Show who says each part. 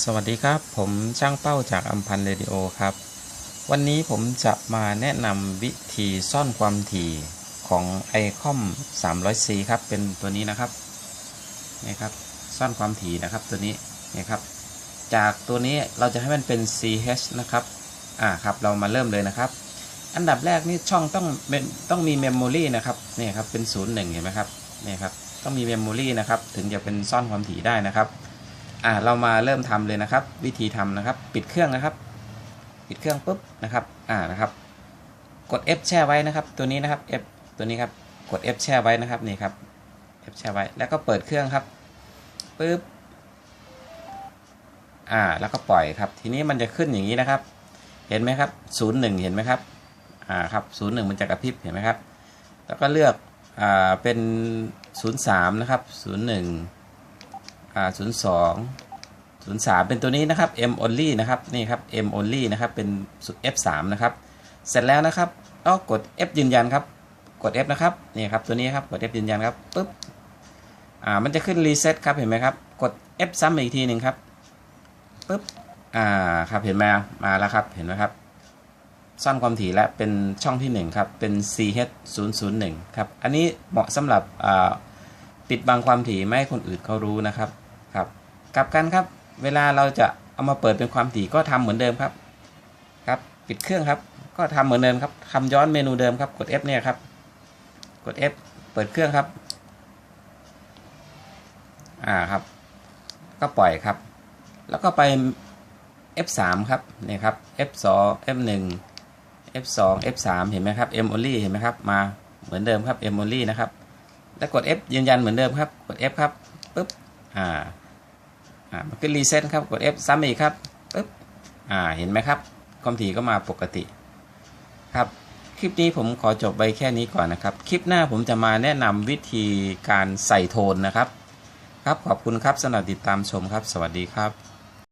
Speaker 1: สวัสดีครับ ผมช่างเป้าจากอัมพันเรดิโอครับ วันนี้ผมจะมาแนะนำวิธีซ่อนความถี่ของไอคอม 300C ครับ เป็นตัวนี้นะครับนี่ครับ ซ่อนความถี่นะครับตัวนี้นี่ครับ จากตัวนี้เราจะให้มันเป็น CH นะครับอ่าครับ เรามาเริ่มเลยนะครับ อันดับแรกนี่ช่องต้องเป็นต้องมีเมมโมรีนะครับนี่ครับเป็น 0 1 เห็นไหมครับนี่ครับ ต้องมีเมมโมรีนะครับ ถึงจะเป็นซ่อนความถี่ได้นะครับ อ่าเรามาเริ่มทำเลยนะครับ วิธีทำนะครับ ปิดเครื่องนะครับ ปิดเครื่องปุ๊บนะครับอ่านะครับ กด F แช่ไว้นะครับ ตัวนี้นะครับ F ตัวนี้ครับกด F แช่ไว้นะครับนี่ครับ F แช่ไว้แล้วก็เปิดเครื่องครับปุ๊บอ่าแล้วก็ปล่อยครับ ทีนี้มันจะขึ้นอย่างนี้นะครับ เห็นไหมครับศูนย์หนึ่งเห็นไหมครับอ่าครับศูนย์หนึ่งมันจะกระพริบเห็นไหมครับ แล้วก็เลือกอ่าเป็นศูนย์สามนะครับศูนย์หนึ่ง อ่าศูนย์สองศูนย์สามเป็นตัวนี้นะครับ M only นะครับนี่ครับ M only นะครับเป็น F 3นะครับเสร็จแล้วนะครับก็กด F ยืนยันครับกด F นะครับนี่ครับตัวนี้ครับกด F ยืนยันครับปุ๊บอ่ามันจะขึ้น reset ครับเห็นไหมครับกด F ซ้ำอีกทีหนึ่งครับปุ๊บอ่าครับเห็นไหมมาแล้วครับเห็นไหมครับซ่อนความถี่และเป็นช่องที่1ครับเป็น CH 0 0 1ครับอันนี้เหมาะสำหรับอ่า ปิดบังความถี่ไม่ให้คนอื่นเขารู้นะครับครับ กลับกันครับ เวลาเราจะเอามาเปิดเป็นความถี่ก็ทำเหมือนเดิมครับครับ ปิดเครื่องครับ ก็ทำเหมือนเดิมครับทำย้อนเมนูเดิมครับกด F เนี่ยครับ กด F เปิดเครื่องครับ อ่าครับ ก็ปล่อยครับ แล้วก็ไป F3 ครับนี่ครับ F2 F1 F2 F3 เห็นไหมครับ M only เห็นไหมครับ มาเหมือนเดิมครับ M only นะครับ แล้วกด F ยืนยันเหมือนเดิมครับ กด F ครับปุ๊บอ่าอ่ามันก็รีเซ็ตครับกด F ซ้ำอีกครับปุ๊บอ่าเห็นไหมครับ ความถี่ก็มาปกติครับคลิปนี้ผมขอจบไปแค่นี้ก่อนนะครับ คลิปหน้าผมจะมาแนะนำวิธีการใส่โทนนะครับ ครับขอบคุณครับสำหรับติดตามชมครับ สวัสดีครับ